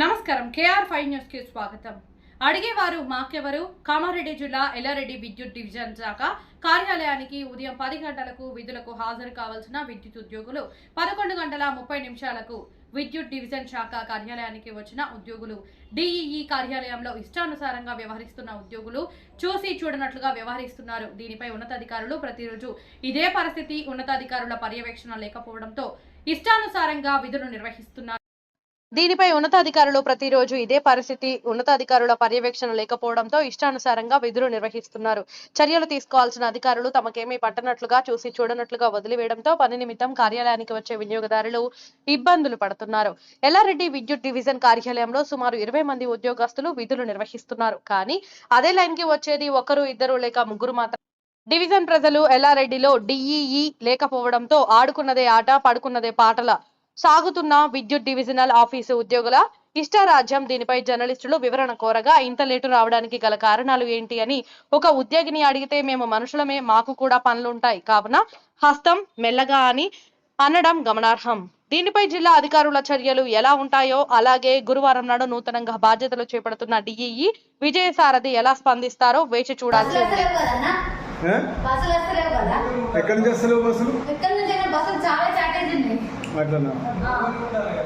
నమస్కారం. KR five న్యూస్కి స్వాగతం. అడిగేవారు మాకెవరు? కామారెడ్డి జిల్లా ఎల్లారెడ్డి విద్యుత్ డివిజన్ శాఖ కార్యాలయానికి ఉదయం పది గంటలకు విధులకు హాజరు కావాల్సిన విద్యుత్ ఉద్యోగులు పదకొండు గంటల ముప్పై నిమిషాలకు విద్యుత్ డివిజన్ శాఖ కార్యాలయానికి వచ్చిన ఉద్యోగులు డిఈఈ కార్యాలయంలో ఇష్టానుసారంగా వ్యవహరిస్తున్న ఉద్యోగులు చూసి చూడనట్లుగా వ్యవహరిస్తున్నారు. దీనిపై ఉన్నతాధికారులు ప్రతిరోజు ఇదే పరిస్థితి ఉన్నతాధికారుల పర్యవేక్షణ లేకపోవడంతో ఇష్టానుసారంగా విధులు నిర్వహిస్తున్నారు. దీనిపై ఉన్నతాధికారులు ప్రతిరోజు ఇదే పరిస్థితి ఉన్నతాధికారుల పర్యవేక్షణ లేకపోవడంతో ఇష్టానుసారంగా విధులు నిర్వహిస్తున్నారు. చర్యలు తీసుకోవాల్సిన అధికారులు తమకేమీ పట్టనట్లుగా చూసి చూడనట్లుగా వదిలివేయడంతో పని నిమిత్తం కార్యాలయానికి వచ్చే వినియోగదారులు ఇబ్బందులు పడుతున్నారు. ఎల్లారెడ్డి విద్యుత్ డివిజన్ కార్యాలయంలో సుమారు ఇరవై మంది ఉద్యోగస్తులు విధులు నిర్వహిస్తున్నారు. కానీ అదే లైన్కి వచ్చేది ఒకరు ఇద్దరు లేక ముగ్గురు మాత్రం డివిజన్ ప్రజలు ఎల్లారెడ్డిలో డిఈఈ లేకపోవడంతో ఆడుకున్నదే ఆట పడుకున్నదే పాటల సాగుతున్న విద్యుత్ డివిజనల్ ఆఫీసు ఉద్యోగుల ఇష్టారాజ్యం దీనిపై జర్నలిస్టులు వివరణ కోరగా ఇంత లేటు రావడానికి గల కారణాలు ఏంటి అని ఒక ఉద్యోగిని అడిగితే మేము మనుషులమే మాకు కూడా పనులుంటాయి. కావున హస్తం మెల్లగా అని అనడం గమనార్హం. దీనిపై జిల్లా అధికారుల చర్యలు ఎలా ఉంటాయో అలాగే గురువారం నాడు నూతనంగా బాధ్యతలు చేపడుతున్న డిఈఈ విజయసారథి ఎలా స్పందిస్తారో వేచి చూడాల్సి బస్సులు ఉంది వస్తలేవు